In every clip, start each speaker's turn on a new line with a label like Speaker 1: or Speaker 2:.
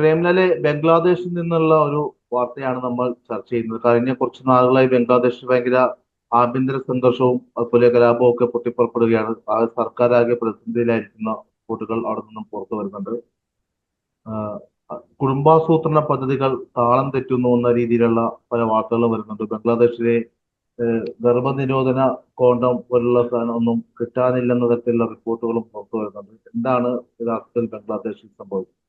Speaker 1: പ്രേംലാലെ ബംഗ്ലാദേശിൽ നിന്നുള്ള ഒരു വാർത്തയാണ് നമ്മൾ ചർച്ച ചെയ്യുന്നത്. കഴിഞ്ഞ കുറച്ച് നാളുകളായി ബംഗ്ലാദേശ് ഭയങ്കര ആഭ്യന്തര സംഘർഷവും അതുപോലെ കലാപവും ഒക്കെ പൊട്ടിപ്പുറപ്പെടുകയാണ്. സർക്കാർ ആകെ പ്രതിസന്ധിയിലായിരിക്കുന്ന റിപ്പോർട്ടുകൾ അവിടെ നിന്നും പുറത്തു വരുന്നുണ്ട്. കുടുംബാസൂത്രണ പദ്ധതികൾ താളം തെറ്റുന്നു എന്ന രീതിയിലുള്ള പല വാർത്തകളും വരുന്നുണ്ട്. ബംഗ്ലാദേശിലെ ഗർഭനിരോധന കോണ്ടം പോലുള്ള സാധനം ഒന്നും കിട്ടാനില്ലെന്ന തരത്തിലുള്ള റിപ്പോർട്ടുകളും പുറത്തു വരുന്നുണ്ട്. എന്താണ് യഥാർത്ഥത്തിൽ ബംഗ്ലാദേശിൽ സംഭവിച്ചത്?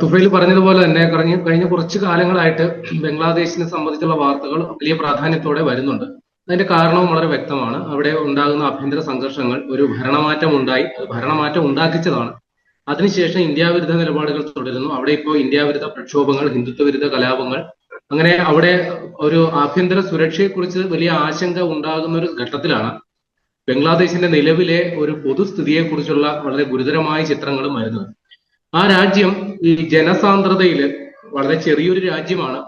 Speaker 2: തുഫൈൽ പറഞ്ഞതുപോലെ തന്നെ കഴിഞ്ഞ കഴിഞ്ഞ കുറച്ച് കാലങ്ങളായിട്ട് ബംഗ്ലാദേശിനെ സംബന്ധിച്ചുള്ള വാർത്തകൾ വലിയ പ്രാധാന്യത്തോടെ വരുന്നുണ്ട്. അതിന്റെ കാരണവും വളരെ വ്യക്തമാണ്. അവിടെ ഉണ്ടാകുന്ന ആഭ്യന്തര സംഘർഷങ്ങൾ ഒരു ഭരണമാറ്റം ഉണ്ടായി ഭരണമാറ്റം ഉണ്ടാക്കിച്ചതാണ്. അതിനുശേഷം ഇന്ത്യ വിരുദ്ധ നിലപാടുകൾ തുടരുന്നു. അവിടെ ഇപ്പോൾ ഇന്ത്യ വിരുദ്ധ പ്രക്ഷോഭങ്ങൾ ഹിന്ദുത്വ വിരുദ്ധ കലാപങ്ങൾ. അങ്ങനെ അവിടെ ഒരു ആഭ്യന്തര സുരക്ഷയെക്കുറിച്ച് വലിയ ആശങ്ക ഉണ്ടാകുന്ന ഒരു ഘട്ടത്തിലാണ് ബംഗ്ലാദേശിന്റെ നിലവിലെ ഒരു പൊതുസ്ഥിതിയെക്കുറിച്ചുള്ള വളരെ ഗുരുതരമായ ചിത്രങ്ങളും വരുന്നത്. ആ രാജ്യം ഈ ജനസാന്ദ്രതയിൽ വളരെ ചെറിയൊരു രാജ്യമാണ്.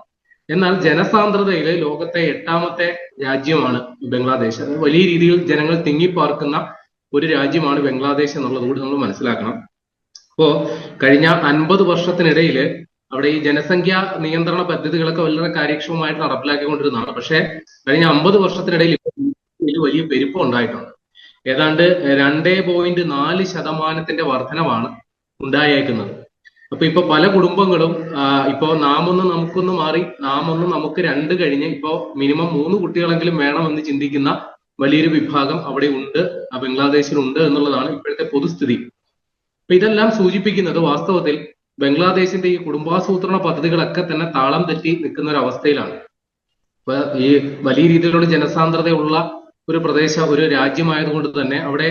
Speaker 2: എന്നാൽ ജനസാന്ദ്രതയിൽ ലോകത്തെ എട്ടാമത്തെ രാജ്യമാണ് ബംഗ്ലാദേശ്. വലിയ രീതിയിൽ ജനങ്ങൾ തിങ്ങിപ്പാർക്കുന്ന ഒരു രാജ്യമാണ് ബംഗ്ലാദേശ് എന്നുള്ളത് കൂടി നമ്മൾ മനസ്സിലാക്കണം. അപ്പോ കഴിഞ്ഞ അൻപത് വർഷത്തിനിടയിൽ അവിടെ ഈ ജനസംഖ്യ നിയന്ത്രണ പദ്ധതികളൊക്കെ വളരെ കാര്യക്ഷമമായിട്ട് നടപ്പിലാക്കിക്കൊണ്ടിരുന്നതാണ്. പക്ഷേ കഴിഞ്ഞ അമ്പത് വർഷത്തിനിടയിൽ വലിയ പെരുപ്പം ഉണ്ടായിട്ടുണ്ട്. ഏതാണ്ട് രണ്ടേ പോയിന്റ് നാല് ശതമാനത്തിന്റെ വർധനവാണ് ഉണ്ടായേക്കുന്നത്. അപ്പൊ ഇപ്പൊ പല കുടുംബങ്ങളും ഇപ്പോ നാം ഒന്ന് നമുക്കൊന്ന് മാറി നാം ഒന്ന് നമുക്ക് രണ്ട് കഴിഞ്ഞ് ഇപ്പോ മിനിമം മൂന്ന് കുട്ടികളെങ്കിലും വേണമെന്ന് ചിന്തിക്കുന്ന വലിയൊരു വിഭാഗം അവിടെ ഉണ്ട് ഉണ്ട് എന്നുള്ളതാണ് ഇപ്പോഴത്തെ പൊതുസ്ഥിതി. അപ്പൊ ഇതെല്ലാം സൂചിപ്പിക്കുന്നത് വാസ്തവത്തിൽ ബംഗ്ലാദേശിന്റെ ഈ കുടുംബാസൂത്രണ പദ്ധതികളൊക്കെ തന്നെ താളം തെറ്റി നിൽക്കുന്ന ഒരു അവസ്ഥയിലാണ്. ഇപ്പൊ ഈ വലിയ രീതിയിലുള്ള ജനസാന്ദ്രതയുള്ള ഒരു പ്രദേശ ഒരു രാജ്യമായതുകൊണ്ട് തന്നെ അവിടെ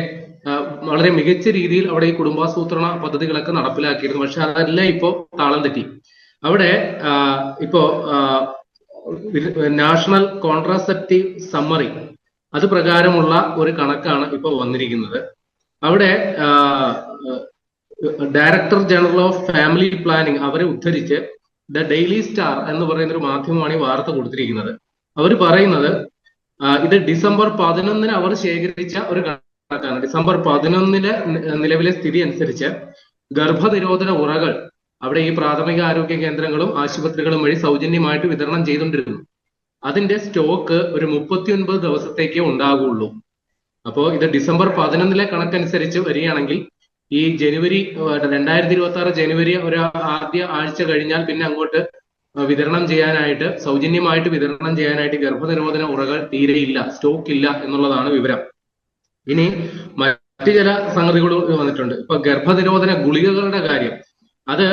Speaker 2: വളരെ മികച്ച രീതിയിൽ അവിടെ ഈ കുടുംബാസൂത്രണ പദ്ധതികളൊക്കെ നടപ്പിലാക്കിയിരുന്നു. പക്ഷെ അതെല്ലാം ഇപ്പോ താളം തെറ്റി. അവിടെ ഇപ്പോ നാഷണൽ കോൺട്രാസെപ്റ്റീവ് സമ്മറി അത് പ്രകാരമുള്ള ഒരു കണക്കാണ് ഇപ്പോൾ വന്നിരിക്കുന്നത്. അവിടെ director general of family planning അവരെ ഉദ്ധരിച്ച് ദ ഡെയിലി സ്റ്റാർ എന്ന് പറയുന്ന ഒരു മാധ്യമമാണ് ഈ വാർത്ത കൊടുത്തിരിക്കുന്നത്. അവർ പറയുന്നത് ഇത് ഡിസംബർ പതിനൊന്നിന് അവർ ശേഖരിച്ച ഒരു ഡിസംബർ പതിനൊന്നിന് നിലവിലെ സ്ഥിതി അനുസരിച്ച് ഗർഭനിരോധന ഉറകൾ അവിടെ ഈ പ്രാഥമിക ആരോഗ്യ കേന്ദ്രങ്ങളും ആശുപത്രികളും വഴി സൗജന്യമായിട്ട് വിതരണം ചെയ്തുകൊണ്ടിരുന്നു. അതിന്റെ സ്റ്റോക്ക് ഒരു മുപ്പത്തിയൊൻപത് ദിവസത്തേക്കേ ഉണ്ടാകുള്ളൂ അപ്പോ ഇത് ഡിസംബർ പതിനൊന്നിലെ കണക്കനുസരിച്ച് വരികയാണെങ്കിൽ ഈ ജനുവരി രണ്ടായിരത്തി ഇരുപത്തി ആറ് ജനുവരി ഒരു ആദ്യ ആഴ്ച കഴിഞ്ഞാൽ പിന്നെ അങ്ങോട്ട് വിതരണം ചെയ്യാനായിട്ട് സൗജന്യമായിട്ട് വിതരണം ചെയ്യാനായിട്ട് ഗർഭനിരോധന ഉറകൾ തീരെയില്ല സ്റ്റോക്ക് ഇല്ല എന്നുള്ളതാണ് വിവരം. ഇനി മറ്റു ചില സംഗതികൾ വന്നിട്ടുണ്ട്. ഇപ്പൊ ഗർഭനിരോധന ഗുളികകളുടെ കാര്യം. അത്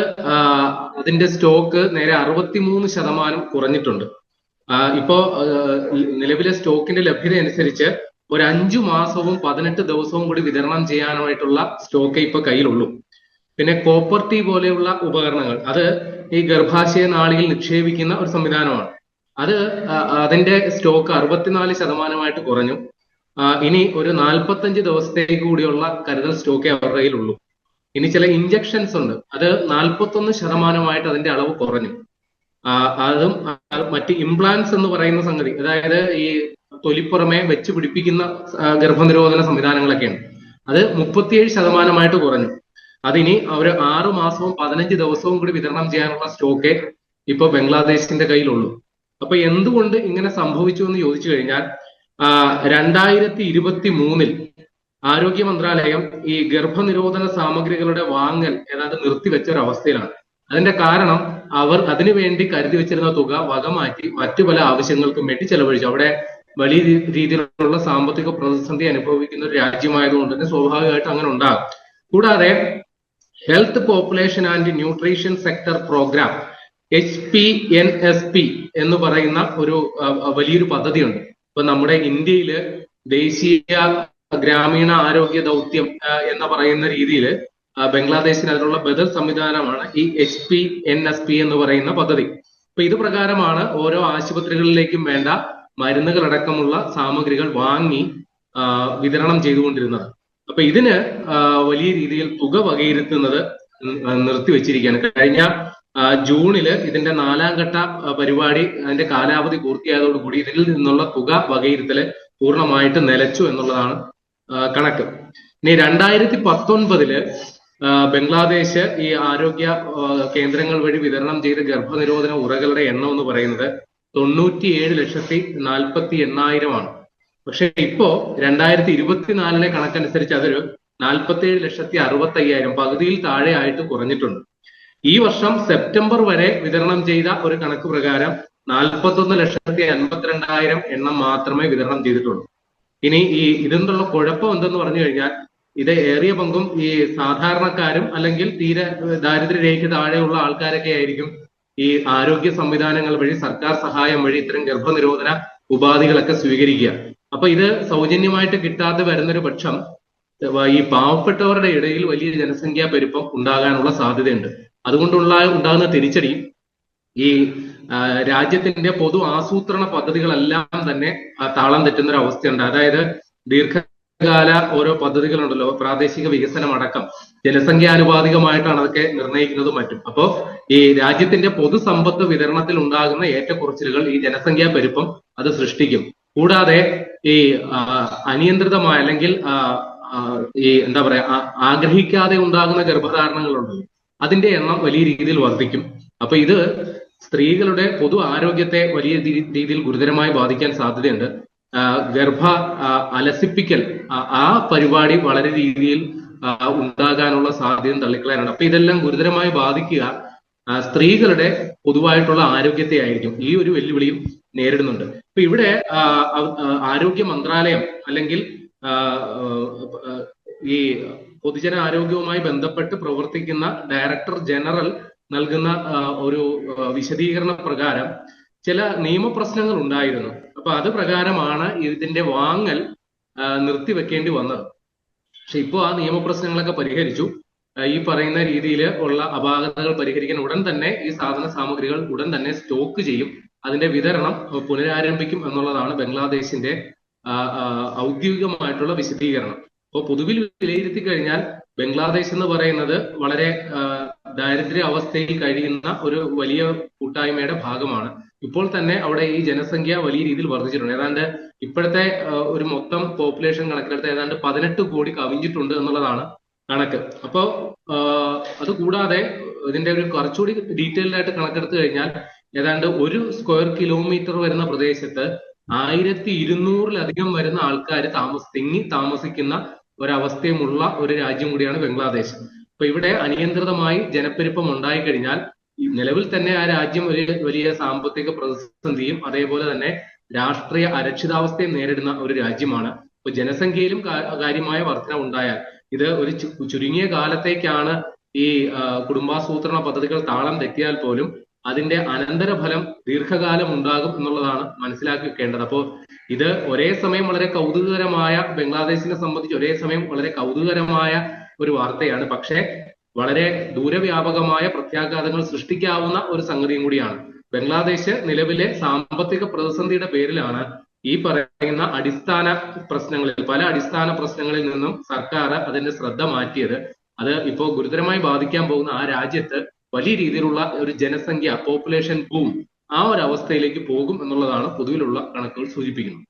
Speaker 2: അതിന്റെ സ്റ്റോക്ക് നേരെ അറുപത്തിമൂന്ന് ശതമാനം കുറഞ്ഞിട്ടുണ്ട്. ഇപ്പോ നിലവിലെ സ്റ്റോക്കിന്റെ ലഭ്യത അനുസരിച്ച് ഒരു അഞ്ചു മാസവും പതിനെട്ട് ദിവസവും കൂടി വിതരണം ചെയ്യാനായിട്ടുള്ള സ്റ്റോക്കേ ഇപ്പൊ കയ്യിലുള്ളൂ. പിന്നെ കോപ്പർ ടീ പോലെയുള്ള ഉപകരണങ്ങൾ. അത് ഈ ഗർഭാശയ നാളിയിൽ നിക്ഷേപിക്കുന്ന ഒരു സംവിധാനമാണ്. അത് അതിന്റെ സ്റ്റോക്ക് അറുപത്തിനാല് ശതമാനമായിട്ട് കുറഞ്ഞു. ഇനി ഒരു നാൽപ്പത്തഞ്ച് ദിവസത്തേക്ക് കൂടിയുള്ള കരുതൽ സ്റ്റോക്കേ അവരുടെ കയ്യിലുള്ളൂ. ഇനി ചില ഇഞ്ചക്ഷൻസ് ഉണ്ട്. അത് നാൽപ്പത്തൊന്ന് ശതമാനമായിട്ട് അതിന്റെ അളവ് കുറഞ്ഞു. അതും മറ്റ് ഇംപ്ലാന്റ്സ് എന്ന് പറയുന്ന സംഗതി അതായത് ഈ തൊലിപ്പുറമെ വെച്ച് പിടിപ്പിക്കുന്ന ഗർഭനിരോധന സംവിധാനങ്ങളൊക്കെയാണ്. അത് മുപ്പത്തിയേഴ് ശതമാനമായിട്ട് കുറഞ്ഞു. അതിനി അവർ ആറു മാസവും പതിനഞ്ച് ദിവസവും കൂടി വിതരണം ചെയ്യാനുള്ള സ്റ്റോക്കേ ഇപ്പൊ ബംഗ്ലാദേശിന്റെ കയ്യിലുള്ളൂ. അപ്പൊ എന്തുകൊണ്ട് ഇങ്ങനെ സംഭവിച്ചു എന്ന് ചോദിച്ചു കഴിഞ്ഞാൽ രണ്ടായിരത്തി ഇരുപത്തി മൂന്നിൽ ആരോഗ്യ മന്ത്രാലയം ഈ ഗർഭനിരോധന സാമഗ്രികളുടെ വാങ്ങൽ ഏതാണ്ട് നിർത്തിവെച്ച ഒരു അവസ്ഥയിലാണ് അതിന്റെ കാരണം അവർ അതിനുവേണ്ടി കരുതി വെച്ചിരുന്ന തുക വകമാറ്റി മറ്റു പല ആവശ്യങ്ങൾക്കും വേണ്ടി ചെലവഴിച്ചു. അവിടെ വലിയ രീതിയിലുള്ള സാമ്പത്തിക പ്രതിസന്ധി അനുഭവിക്കുന്ന ഒരു രാജ്യമായതുകൊണ്ട് തന്നെ സ്വാഭാവികമായിട്ട് അങ്ങനെ ഉണ്ടാകും. കൂടാതെ health population and nutrition sector programme H P N S P എന്ന് പറയുന്ന ഒരു വലിയൊരു പദ്ധതിയുണ്ട്. ഇപ്പൊ നമ്മുടെ ഇന്ത്യയിൽ ദേശീയ ഗ്രാമീണ ആരോഗ്യ ദൗത്യം എന്ന് പറയുന്ന രീതിയിൽ ബംഗ്ലാദേശിന് അതിനുള്ള ബദൽ സംവിധാനമാണ് ഈ H P N S P എന്ന് പറയുന്ന പദ്ധതി. അപ്പൊ ഇത് പ്രകാരമാണ് ഓരോ ആശുപത്രികളിലേക്കും വേണ്ട മരുന്നുകളടക്കമുള്ള സാമഗ്രികൾ വാങ്ങി വിതരണം ചെയ്തുകൊണ്ടിരുന്നത്. അപ്പൊ ഇതിന് വലിയ രീതിയിൽ തുക വകയിരുത്തുന്നത് നിർത്തിവെച്ചിരിക്കുകയാണ്. കഴിഞ്ഞ ജൂണിൽ ഇതിന്റെ നാലാം ഘട്ട പരിപാടി അതിന്റെ കാലാവധി പൂർത്തിയായതോടുകൂടി ഇതിൽ നിന്നുള്ള തുക വകയിരുത്തൽ പൂർണമായിട്ട് നിലച്ചു എന്നുള്ളതാണ് കണക്ക്. ഇനി രണ്ടായിരത്തി പത്തൊൻപതിൽ ബംഗ്ലാദേശ് ഈ ആരോഗ്യ കേന്ദ്രങ്ങൾ വഴി വിതരണം ചെയ്ത ഗർഭനിരോധന ഉറകളുടെ എണ്ണം എന്ന് പറയുന്നത് തൊണ്ണൂറ്റിയേഴ് ലക്ഷത്തി നാൽപ്പത്തി എണ്ണായിരമാണ് പക്ഷെ ഇപ്പോ രണ്ടായിരത്തി ഇരുപത്തിനാലിലെ കണക്കനുസരിച്ച് അതൊരു നാൽപ്പത്തി ഏഴ് ലക്ഷത്തി അറുപത്തി അയ്യായിരം പകുതിയിൽ താഴെ ആയിട്ട് കുറഞ്ഞിട്ടുണ്ട്. ഈ വർഷം സെപ്റ്റംബർ വരെ വിതരണം ചെയ്ത ഒരു കണക്ക് പ്രകാരം നാൽപ്പത്തൊന്ന് ലക്ഷത്തി അൻപത്തിരണ്ടായിരം എണ്ണം മാത്രമേ വിതരണം ചെയ്തിട്ടുള്ളൂ. ഇനി ഈ ഇതെന്നുള്ള കുഴപ്പം എന്തെന്ന് പറഞ്ഞു കഴിഞ്ഞാൽ ഇത് ഏറിയ പങ്കും ഈ സാധാരണക്കാരും അല്ലെങ്കിൽ തീരെ ദാരിദ്ര്യ താഴെയുള്ള ആൾക്കാരൊക്കെ ആയിരിക്കും ഈ ആരോഗ്യ സംവിധാനങ്ങൾ വഴി സർക്കാർ സഹായം വഴി ഇത്തരം ഗർഭനിരോധന ഉപാധികളൊക്കെ സ്വീകരിക്കുക. അപ്പൊ ഇത് സൗജന്യമായിട്ട് കിട്ടാതെ വരുന്നൊരു പക്ഷം ഈ പാവപ്പെട്ടവരുടെ ഇടയിൽ വലിയ ജനസംഖ്യാ പെരുപ്പം ഉണ്ടാകാനുള്ള സാധ്യതയുണ്ട്. അതുകൊണ്ടുള്ള ഉണ്ടാകുന്ന തിരിച്ചടി ഈ രാജ്യത്തിന്റെ പൊതു ആസൂത്രണ പദ്ധതികളെല്ലാം തന്നെ താളം തെറ്റുന്ന ഒരു അവസ്ഥയുണ്ട്. അതായത് ദീർഘകാല ഓരോ പദ്ധതികളുണ്ടല്ലോ പ്രാദേശിക വികസനം അടക്കം. ജനസംഖ്യാനുപാതികമായിട്ടാണ് അതൊക്കെ നിർണയിക്കുന്നതും മറ്റും. അപ്പോ ഈ രാജ്യത്തിന്റെ പൊതുസമ്പത്ത് വിതരണത്തിൽ ഉണ്ടാകുന്ന ഏറ്റക്കുറച്ചിലുകൾ ഈ ജനസംഖ്യാ പെരുപ്പം അത് സൃഷ്ടിക്കും. കൂടാതെ ഈ അനിയന്ത്രിതമായ അല്ലെങ്കിൽ ഈ എന്താ പറയാ ആഗ്രഹിക്കാതെ ഉണ്ടാകുന്ന ഗർഭധാരണങ്ങളുണ്ടല്ലോ. അതിന്റെ എണ്ണം വലിയ രീതിയിൽ വർദ്ധിക്കും. അപ്പൊ ഇത് സ്ത്രീകളുടെ പൊതു ആരോഗ്യത്തെ വലിയ രീതിയിൽ ഗുരുതരമായി ബാധിക്കാൻ സാധ്യതയുണ്ട്. ഗർഭ അലസിപ്പിക്കൽ ആ, പരിപാടി വളരെ രീതിയിൽ ഉണ്ടാകാനുള്ള സാധ്യത തള്ളിക്കളയാനാണ് അപ്പൊ ഇതെല്ലാം ഗുരുതരമായി ബാധിക്കുക സ്ത്രീകളുടെ പൊതുവായിട്ടുള്ള ആരോഗ്യത്തെ ആയിരിക്കും. ഈ ഒരു വെല്ലുവിളിയും നേരിടുന്നുണ്ട്. ഇപ്പൊ ഇവിടെ ആരോഗ്യ മന്ത്രാലയം അല്ലെങ്കിൽ ഈ പൊതുജന ആരോഗ്യവുമായി ബന്ധപ്പെട്ട് പ്രവർത്തിക്കുന്ന ഡയറക്ടർ ജനറൽ നൽകുന്ന ഒരു വിശദീകരണ പ്രകാരം ചില നിയമപ്രശ്നങ്ങൾ ഉണ്ടായിരുന്നു. അപ്പൊ അത് പ്രകാരമാണ് ഇതിന്റെ വാങ്ങൽ നിർത്തിവെക്കേണ്ടി വന്നത്. പക്ഷെ ഇപ്പോൾ ആ നിയമപ്രശ്നങ്ങളൊക്കെ പരിഹരിച്ചു. ഈ പറയുന്ന രീതിയിൽ ഉള്ള അപാകതകൾ പരിഹരിക്കാൻ ഉടൻ തന്നെ ഈ സാധന സാമഗ്രികൾ ഉടൻ തന്നെ സ്റ്റോക്ക് ചെയ്യും. അതിന്റെ വിതരണം പുനരാരംഭിക്കും എന്നുള്ളതാണ് ബംഗ്ലാദേശിന്റെ ഔദ്യോഗികമായിട്ടുള്ള വിശദീകരണം. അപ്പോൾ പൊതുവിൽ വിലയിരുത്തി കഴിഞ്ഞാൽ ബംഗ്ലാദേശ് എന്ന് പറയുന്നത് വളരെ ദാരിദ്ര്യ അവസ്ഥയിൽ കഴിയുന്ന ഒരു വലിയ കൂട്ടായ്മയുടെ ഭാഗമാണ്. ഇപ്പോൾ തന്നെ അവിടെ ഈ ജനസംഖ്യ വലിയ രീതിയിൽ വർദ്ധിച്ചിട്ടുണ്ട്. ഏതാണ്ട് ഇപ്പോഴത്തെ ഒരു മൊത്തം പോപ്പുലേഷൻ കണക്കിലെടുത്ത് ഏതാണ്ട് പതിനെട്ട് കോടി കവിഞ്ഞിട്ടുണ്ട് എന്നുള്ളതാണ് കണക്ക്. അപ്പോൾ അതുകൂടാതെ ഇതിന്റെ ഒരു കുറച്ചുകൂടി ഡീറ്റെയിൽഡ് ആയിട്ട് കണക്കെടുത്ത് കഴിഞ്ഞാൽ ഏതാണ്ട് ഒരു സ്ക്വയർ കിലോമീറ്റർ വരുന്ന പ്രദേശത്ത് ആയിരത്തി ഇരുന്നൂറിലധികം വരുന്ന ആൾക്കാർ താമസ തിങ്ങി താമസിക്കുന്ന ഒരവസ്ഥയുമുള്ള ഒരു രാജ്യം കൂടിയാണ് ബംഗ്ലാദേശ്. അപ്പൊ ഇവിടെ അനിയന്ത്രിതമായി ജനപ്പെരുപ്പം ഉണ്ടായിക്കഴിഞ്ഞാൽ നിലവിൽ തന്നെ ആ രാജ്യം ഒരു വലിയ സാമ്പത്തിക പ്രതിസന്ധിയും അതേപോലെ തന്നെ രാഷ്ട്രീയ അരക്ഷിതാവസ്ഥയും നേരിടുന്ന ഒരു രാജ്യമാണ്. അപ്പൊ ജനസംഖ്യയിലും കാര്യമായ വർധന ഉണ്ടായാൽ ഇത് ഒരു ചുരുങ്ങിയ കാലത്തേക്കാണ് ഈ കുടുംബാസൂത്രണ പദ്ധതികൾ താളം തെറ്റിയാൽ പോലും അതിന്റെ അനന്തരഫലം ദീർഘകാലം ഉണ്ടാകും എന്നുള്ളതാണ് മനസ്സിലാക്കി വെക്കേണ്ടത് അപ്പോൾ ഇത് ഒരേ സമയം വളരെ കൗതുകകരമായ ബംഗ്ലാദേശിനെ സംബന്ധിച്ച് ഒരേ സമയം വളരെ കൗതുകകരമായ ഒരു വാർത്തയാണ്. പക്ഷേ വളരെ ദൂരവ്യാപകമായ പ്രത്യാഘാതങ്ങൾ സൃഷ്ടിക്കാവുന്ന ഒരു സംഗതിയും കൂടിയാണ്. ബംഗ്ലാദേശ് നിലവിലെ സാമ്പത്തിക പ്രതിസന്ധിയുടെ പേരിലാണ് ഈ പറയുന്ന അടിസ്ഥാന പ്രശ്നങ്ങളിൽ പല അടിസ്ഥാന പ്രശ്നങ്ങളിൽ നിന്നും സർക്കാർ അതിന്റെ ശ്രദ്ധ മാറ്റിയത്. അത് ഇപ്പോൾ ഗുരുതരമായി ബാധിക്കാൻ പോകുന്ന ആ രാജ്യത്ത് വലിയ രീതിയിലുള്ള ഒരു ജനസംഖ്യ പോപ്പുലേഷൻ ബൂം ആ ഒരു അവസ്ഥയിലേക്ക് പോകും എന്നുള്ളതാണ് പൊതുവിലുള്ള കണക്കുകൾ സൂചിപ്പിക്കുന്നത്.